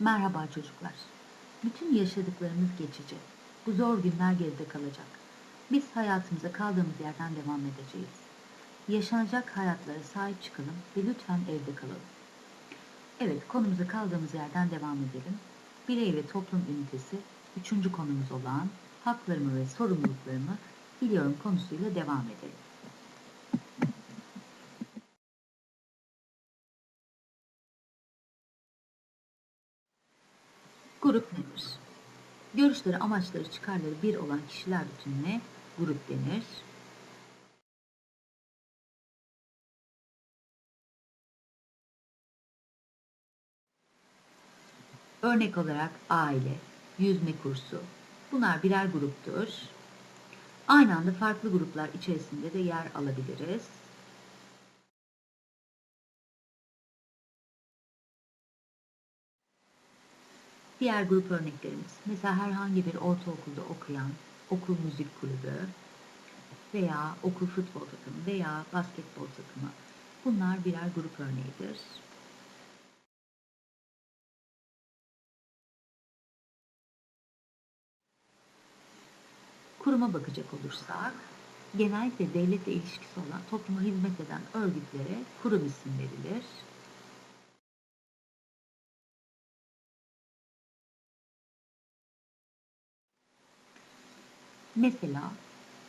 Merhaba çocuklar. Bütün yaşadıklarımız geçici. Bu zor günler geride kalacak. Biz hayatımıza kaldığımız yerden devam edeceğiz. Yaşanacak hayatlara sahip çıkalım ve lütfen evde kalalım. Evet, konumuza kaldığımız yerden devam edelim. Birey ve toplum ünitesi, üçüncü konumuz olan haklarımı ve sorumluluklarımı biliyorum konusuyla devam edelim. Grup nedir? Görüşleri, amaçları, çıkarları bir olan kişiler bütününe grup denir. Örnek olarak aile, yüzme kursu. Bunlar birer gruptur. Aynı anda farklı gruplar içerisinde de yer alabiliriz. Diğer grup örneklerimiz, mesela herhangi bir ortaokulda okuyan okul müzik kulübü veya okul futbol takımı veya basketbol takımı. Bunlar birer grup örneğidir. Kuruma bakacak olursak, genellikle devletle ilişkisi olan topluma hizmet eden örgütlere kurum isim verilir. Mesela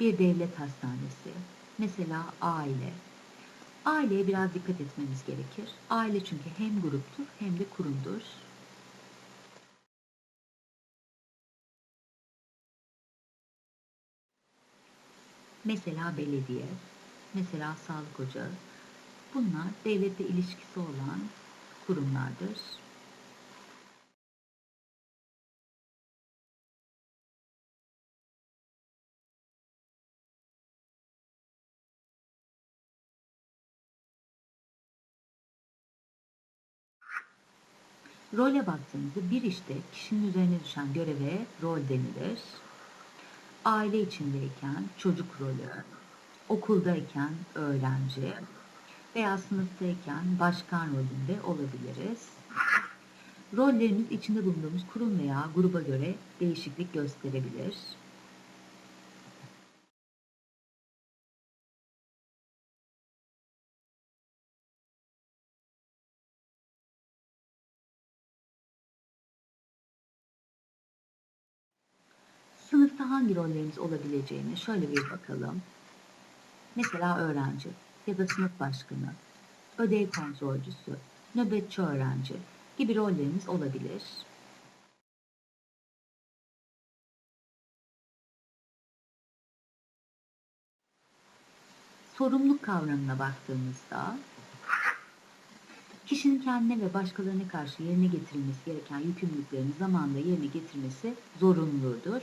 bir devlet hastanesi, mesela aile. Aileye biraz dikkat etmemiz gerekir. Aile çünkü hem gruptur hem de kurumdur. Mesela belediye, mesela sağlık ocağı. Bunlar devletle ilişkisi olan kurumlardır. Role baktığımızda bir işte kişinin üzerine düşen göreve rol denilir. Aile içindeyken çocuk rolü, okuldayken öğrenci veya sınıftayken başkan rolünde olabiliriz. Rollerimiz içinde bulunduğumuz kurum veya gruba göre değişiklik gösterebilir. Sınıfta hangi rollerimiz olabileceğine şöyle bir bakalım. Mesela öğrenci ya da sınıf başkanı, ödev kontrolcüsü, nöbetçi öğrenci gibi rollerimiz olabilir. Sorumluluk kavramına baktığımızda kişinin kendine ve başkalarına karşı yerine getirilmesi gereken yükümlülüklerini zamanında yerine getirmesi zorunludur.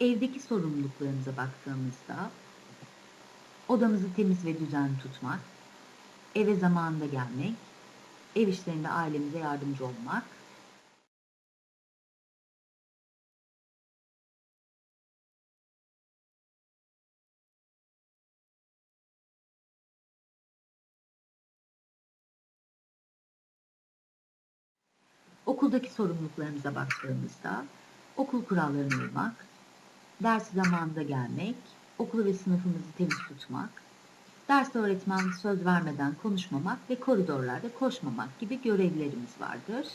Evdeki sorumluluklarımıza baktığımızda odamızı temiz ve düzenli tutmak, eve zamanında gelmek, ev işlerinde ailemize yardımcı olmak, okuldaki sorumluluklarımıza baktığımızda okul kurallarına uymak, ders zamanında gelmek, okulu ve sınıfımızı temiz tutmak, ders öğretmen söz vermeden konuşmamak ve koridorlarda koşmamak gibi görevlerimiz vardır.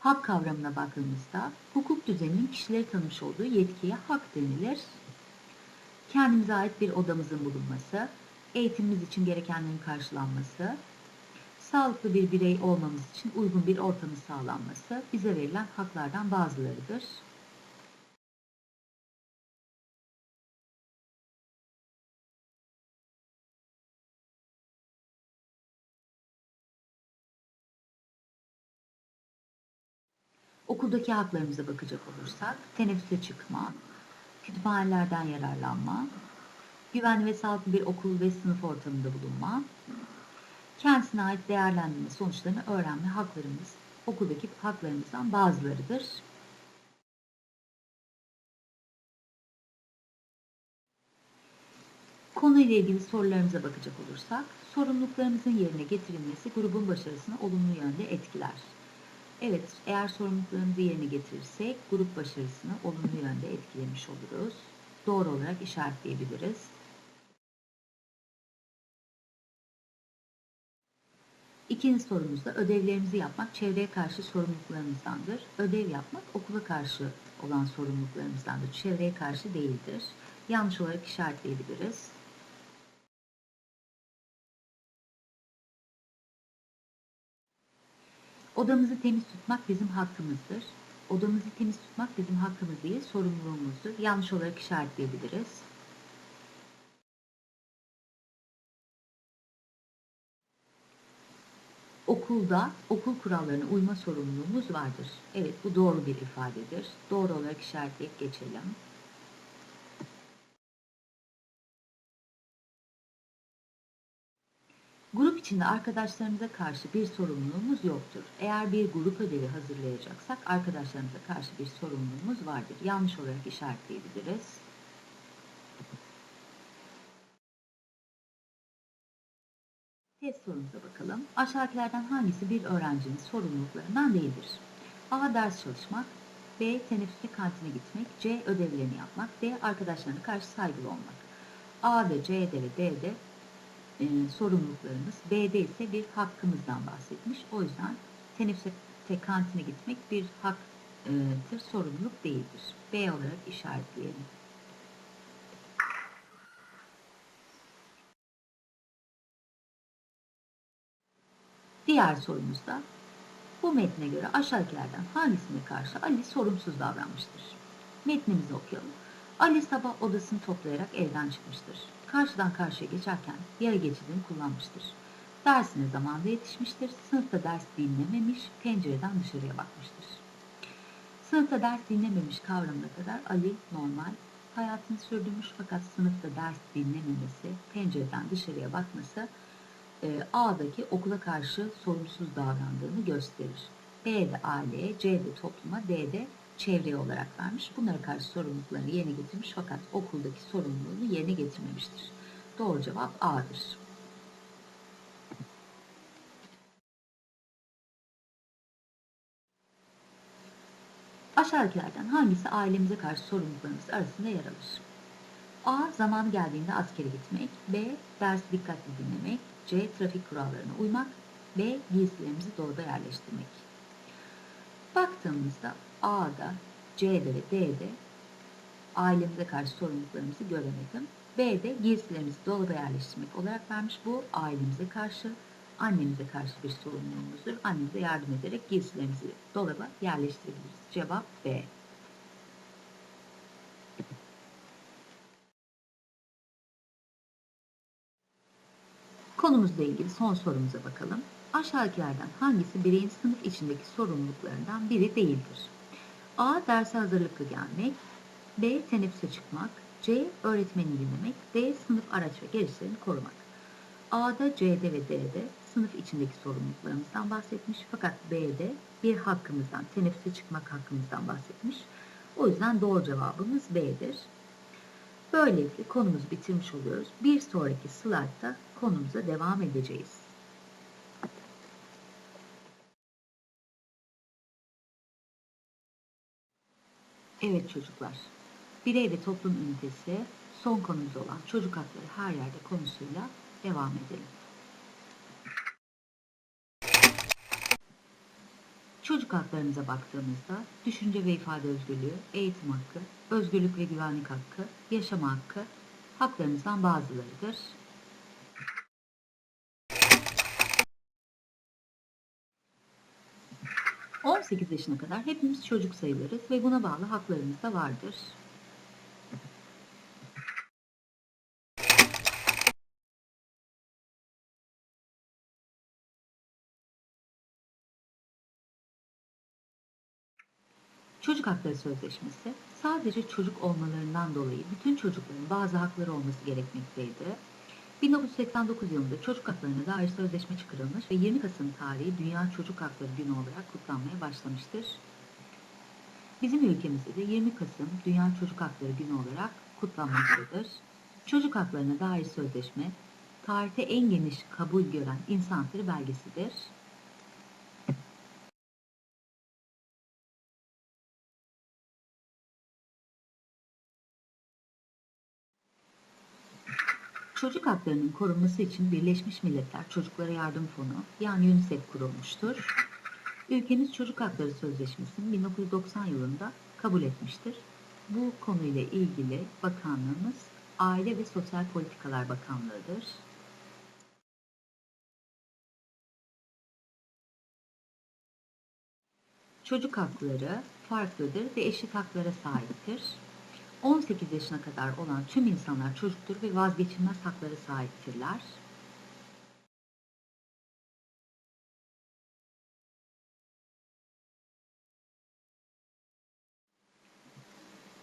Hak kavramına baktığımızda hukuk düzeninin kişileri tanımış olduğu yetkiye hak denilir. kendimize ait bir odamızın bulunması, eğitimimiz için gerekenlerin karşılanması, sağlıklı bir birey olmamız için uygun bir ortamın sağlanması bize verilen haklardan bazılarıdır. Okuldaki haklarımıza bakacak olursak, teneffüse çıkma, kütüphanelerden yararlanma, güvenli ve sağlıklı bir okul ve sınıf ortamında bulunma, kendisine ait değerlendirme sonuçlarını öğrenme haklarımız okuldaki haklarımızdan bazılarıdır. Konuyla ilgili sorularımıza bakacak olursak, sorumluluklarımızın yerine getirilmesi grubun başarısını olumlu yönde etkiler. Evet, eğer sorumluluklarımızı yerine getirirsek grup başarısını olumlu yönde etkilemiş oluruz. Doğru olarak işaretleyebiliriz. İkinci sorumuzda ödevlerimizi yapmak çevreye karşı sorumluluklarımızdandır. Ödev yapmak okula karşı olan sorumluluklarımızdandır. Çevreye karşı değildir. Yanlış olarak işaretleyebiliriz. Odamızı temiz tutmak bizim hakkımızdır. Odamızı temiz tutmak bizim hakkımız değil, sorumluluğumuzdur. Yanlış olarak işaretleyebiliriz. Okulda okul kurallarına uyma sorumluluğumuz vardır. Evet bu doğru bir ifadedir. Doğru olarak işaretleyip geçelim. Grup içinde arkadaşlarımıza karşı bir sorumluluğumuz yoktur. Eğer bir grup ödevi hazırlayacaksak arkadaşlarımıza karşı bir sorumluluğumuz vardır. Yanlış olarak işaretleyebiliriz. Test sorumuza bakalım. Aşağıdakilerden hangisi bir öğrencinin sorumluluklarından değildir? A. Ders çalışmak. B. Teneffüste kantine gitmek. C. Ödevlerini yapmak. D. Arkadaşlarına karşı saygılı olmak. A'da, C'de ve D'de e, sorumluluklarımız. B'de ise bir hakkımızdan bahsetmiş. O yüzden teneffüste kantine gitmek bir haktır, sorumluluk değildir. B olarak işaretleyelim. Diğer sorumuzda bu metne göre aşağıdakilerden hangisine karşı Ali sorumsuz davranmıştır? Metnimizi okuyalım. Ali sabah odasını toplayarak evden çıkmıştır. Karşıdan karşıya geçerken yaya geçidini kullanmıştır. Dersine zamanında yetişmiştir. Sınıfta ders dinlememiş, pencereden dışarıya bakmıştır. Sınıfta ders dinlememiş kavramına kadar Ali normal hayatını sürdürmüş fakat sınıfta ders dinlememesi, pencereden dışarıya bakması e, A'daki okula karşı sorumsuz davrandığını gösterir. B'de aileye, C'de topluma, D'de çevreye olarak vermiş. Bunlara karşı sorumluluklarını yerine getirmiş fakat okuldaki sorumluluğunu yerine getirmemiştir. Doğru cevap A'dır. Aşağıdakilerden hangisi ailemize karşı sorumluluklarımız arasında yer alır? A. Zamanı geldiğinde askere gitmek. B. Ders dikkatli dinlemek. C. Trafik kurallarına uymak. B. Giysilerimizi dolaba yerleştirmek. Baktığımızda A'da, C'de ve D'de ailemize karşı sorumluluklarımızı göremedim. B'de giysilerimizi dolaba yerleştirmek olarak vermiş. Bu ailemize karşı, annemize karşı bir sorumluluğumuzdur. Annemize yardım ederek giysilerimizi dolaba yerleştirebiliriz. Cevap B. Konumuzla ilgili son sorumuza bakalım. Aşağıdakilerden hangisi bireyin sınıf içindeki sorumluluklarından biri değildir? A. Derse hazırlıklı gelmek. B. Teneffüse çıkmak. C. Öğretmeni dinlemek. D. Sınıf araç ve gereçlerini korumak. A'da, C'de ve D'de sınıf içindeki sorumluluklarımızdan bahsetmiş. Fakat B'de bir hakkımızdan, teneffüse çıkmak hakkımızdan bahsetmiş. O yüzden doğru cevabımız B'dir. Böylelikle konumuzu bitirmiş oluyoruz. Bir sonraki slaytta konumuza devam edeceğiz. Evet çocuklar, birey ve toplum ünitesi son konumuz olan çocuk hakları her yerde konusuyla devam edelim. Çocuk haklarımıza baktığımızda düşünce ve ifade özgürlüğü, eğitim hakkı, özgürlük ve güvenlik hakkı, yaşama hakkı haklarımızdan bazılarıdır. ...18 yaşına kadar hepimiz çocuk sayılırız ve buna bağlı haklarımız da vardır. Çocuk Hakları Sözleşmesi sadece çocuk olmalarından dolayı bütün çocukların bazı hakları olması gerekmekteydi. 1989 yılında çocuk haklarına dair sözleşme çıkarılmış ve 20 Kasım tarihi Dünya Çocuk Hakları Günü olarak kutlanmaya başlamıştır. Bizim ülkemizde de 20 Kasım Dünya Çocuk Hakları Günü olarak kutlanmaktadır. Çocuk haklarına dair sözleşme, tarihte en geniş kabul gören insan belgesidir. Çocuk haklarının korunması için Birleşmiş Milletler Çocuklara Yardım Fonu yani UNICEF kurulmuştur. Ülkemiz Çocuk Hakları Sözleşmesi'ni 1990 yılında kabul etmiştir. Bu konuyla ilgili bakanlığımız Aile ve Sosyal Politikalar Bakanlığı'dır. Çocuk hakları farklıdır ve eşit haklara sahiptir. 18 yaşına kadar olan tüm insanlar çocuktur ve vazgeçilmez haklara sahiptirler.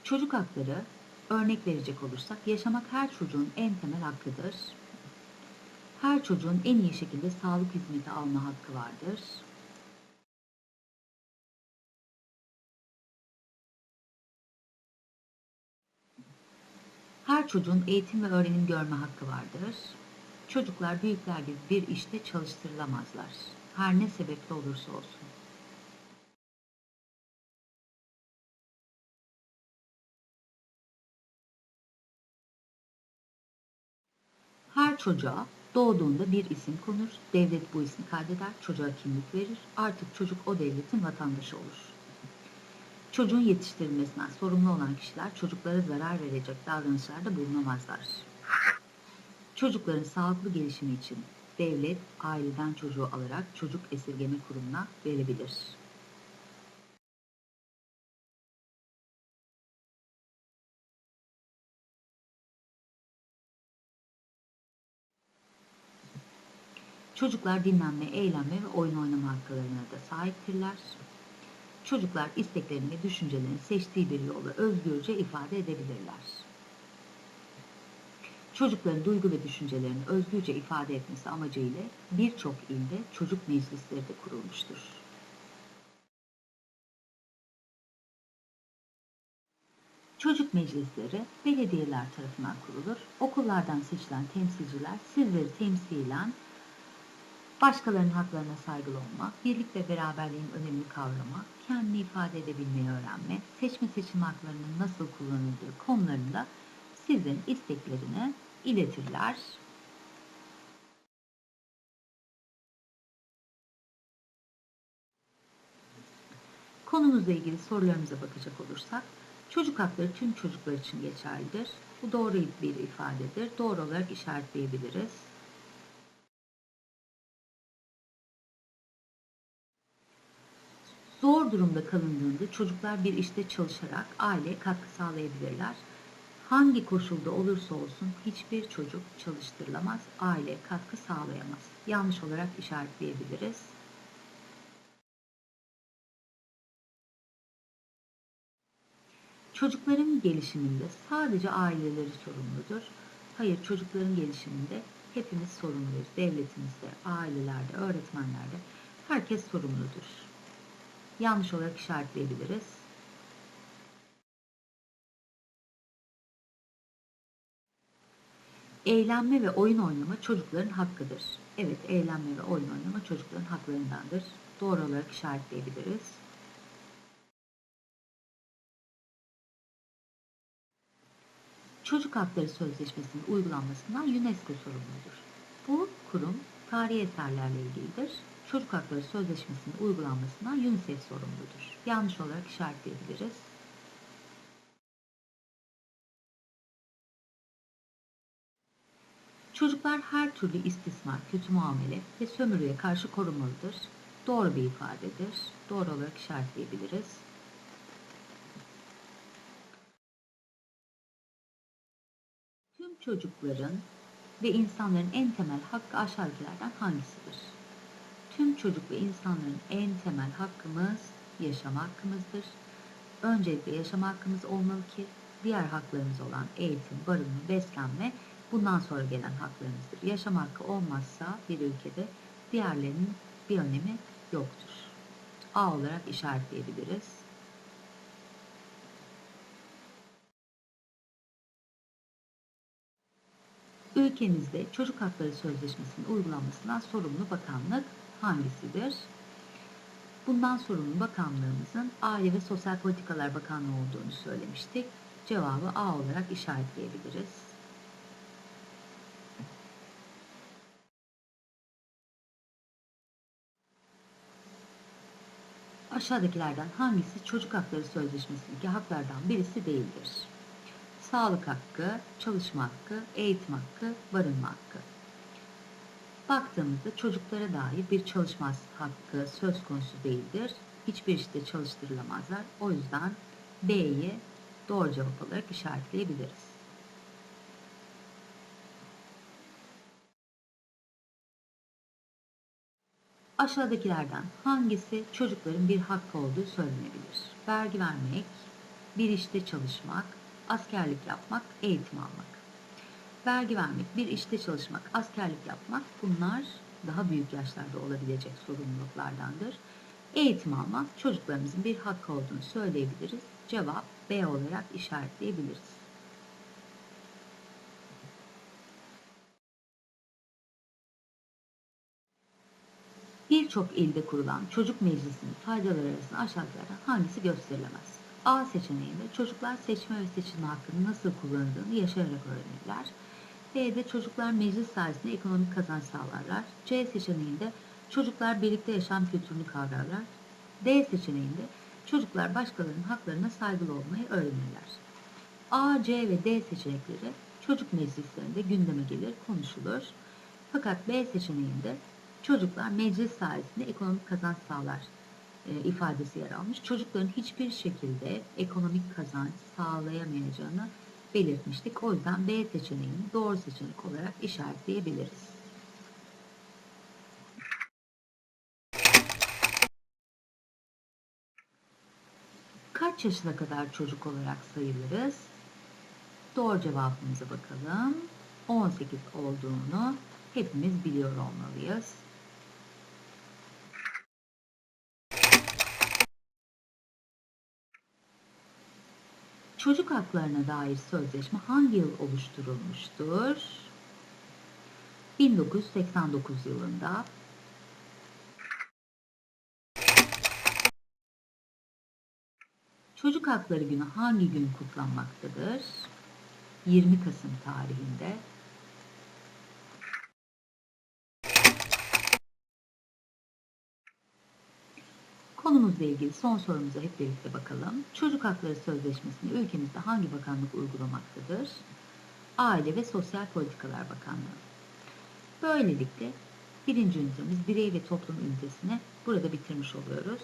Çocuk hakları örnek verecek olursak yaşamak her çocuğun en temel hakkıdır. Her çocuğun en iyi şekilde sağlık hizmeti alma hakkı vardır. Her çocuğun eğitim ve öğrenim görme hakkı vardır. Çocuklar büyükler gibi bir işte çalıştırılamazlar. Her ne sebeple olursa olsun. Her çocuğa doğduğunda bir isim konur, devlet bu ismi kaydeder, çocuğa kimlik verir, artık çocuk o devletin vatandaşı olur. Çocuğun yetiştirilmesinden sorumlu olan kişiler çocuklara zarar verecek davranışlarda bulunamazlar. Çocukların sağlıklı gelişimi için devlet aileden çocuğu alarak çocuk esirgeme kurumuna verebilir. Çocuklar dinlenme, eğlenme ve oyun oynama haklarına da sahiptirler. Çocuklar isteklerini ve düşüncelerini seçtiği bir yolla özgürce ifade edebilirler. Çocukların duygu ve düşüncelerini özgürce ifade etmesi amacıyla birçok ilde çocuk meclisleri de kurulmuştur. Çocuk meclisleri belediyeler tarafından kurulur. Okullardan seçilen temsilciler sizleri temsilen başkalarının haklarına saygılı olma, birlik ve beraberliğin önemini kavrama, kendini ifade edebilmeyi öğrenme, seçme seçim haklarının nasıl kullanıldığı konularında sizin isteklerini iletirler. Konumuzla ilgili sorularımıza bakacak olursak, çocuk hakları tüm çocuklar için geçerlidir. Bu doğru bir ifadedir. Doğru olarak işaretleyebiliriz. Zor durumda kalındığında çocuklar bir işte çalışarak aileye katkı sağlayabilirler. Hangi koşulda olursa olsun hiçbir çocuk çalıştırılamaz, aileye katkı sağlayamaz. Yanlış olarak işaretleyebiliriz. Çocukların gelişiminde sadece aileleri sorumludur. Hayır, çocukların gelişiminde hepimiz sorumluyuz. Devletimizde, ailelerde, öğretmenlerde herkes sorumludur. Yanlış olarak işaretleyebiliriz. Eğlenme ve oyun oynama çocukların hakkıdır. Evet, eğlenme ve oyun oynama çocukların haklarındandır. Doğru olarak işaretleyebiliriz. Çocuk Hakları Sözleşmesi'nin uygulanmasından UNESCO sorumludur. Bu kurum tarihi eserlerle ilgilidir. Çocuk Hakları Sözleşmesi'nin uygulanmasından UNICEF sorumludur. Yanlış olarak işaretleyebiliriz. Çocuklar her türlü istismar, kötü muamele ve sömürüye karşı korunmalıdır. Doğru bir ifadedir. Doğru olarak işaretleyebiliriz. Tüm çocukların ve insanların en temel hakkı aşağıdakilerden hangisidir? Tüm çocuk ve insanların en temel hakkımız yaşama hakkımızdır. Öncelikle yaşama hakkımız olmalı ki diğer haklarımız olan eğitim, barınma, beslenme bundan sonra gelen haklarımızdır. Yaşam hakkı olmazsa bir ülkede diğerlerinin bir önemi yoktur. A olarak işaretleyebiliriz. Ülkemizde Çocuk Hakları Sözleşmesi'nin uygulanmasından sorumlu bakanlık hangisidir? Bundan sorumlu bakanlığımızın Aile ve Sosyal Politikalar Bakanlığı olduğunu söylemiştik. Cevabı A olarak işaretleyebiliriz. Aşağıdakilerden hangisi Çocuk Hakları Sözleşmesi'ndeki haklardan birisi değildir? Sağlık hakkı, çalışma hakkı, eğitim hakkı, barınma hakkı. Baktığımızda çocuklara dair bir çalışma hakkı söz konusu değildir. Hiçbir işte çalıştırılamazlar. O yüzden B'yi doğru cevap olarak işaretleyebiliriz. Aşağıdakilerden hangisi çocukların bir hakkı olduğu söylenebilir? Vergi vermek, bir işte çalışmak, askerlik yapmak, eğitim almak. Vergi vermek, bir işte çalışmak, askerlik yapmak bunlar daha büyük yaşlarda olabilecek sorumluluklardandır. Eğitim almak çocuklarımızın bir hakkı olduğunu söyleyebiliriz. Cevap B olarak işaretleyebiliriz. Birçok ilde kurulan çocuk meclisinin faydaları arasında aşağıdakilerden hangisi gösterilemez? A seçeneğinde çocuklar seçme ve seçilme hakkını nasıl kullanıldığını yaşayarak öğrenirler. B'de çocuklar meclis sayesinde ekonomik kazanç sağlarlar. C seçeneğinde çocuklar birlikte yaşam kültürünü kavrarlar. D seçeneğinde çocuklar başkalarının haklarına saygılı olmayı öğrenirler. A, C ve D seçenekleri çocuk meclislerinde gündeme gelir, konuşulur. Fakat B seçeneğinde çocuklar meclis sayesinde ekonomik kazanç sağlar e, ifadesi yer almış. Çocukların hiçbir şekilde ekonomik kazanç sağlayamayacağını belirtmiştik. O yüzden B seçeneğini doğru seçenek olarak işaretleyebiliriz. Kaç yaşına kadar çocuk olarak sayılırız? Doğru cevabımıza bakalım. 18 olduğunu hepimiz biliyor olmalıyız. Çocuk haklarına dair sözleşme hangi yıl oluşturulmuştur? 1989 yılında. Çocuk Hakları Günü hangi gün kutlanmaktadır? 20 Kasım tarihinde. Konumuzla ilgili son sorumuza hep birlikte bakalım. Çocuk Hakları Sözleşmesi'ni ülkemizde hangi bakanlık uygulamaktadır? Aile ve Sosyal Politikalar Bakanlığı. Böylelikle birinci ünitemiz birey ve toplum ünitesini burada bitirmiş oluyoruz.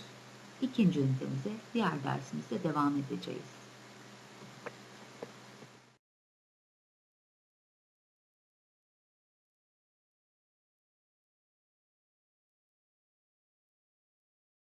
İkinci ünitemize diğer dersimizde devam edeceğiz.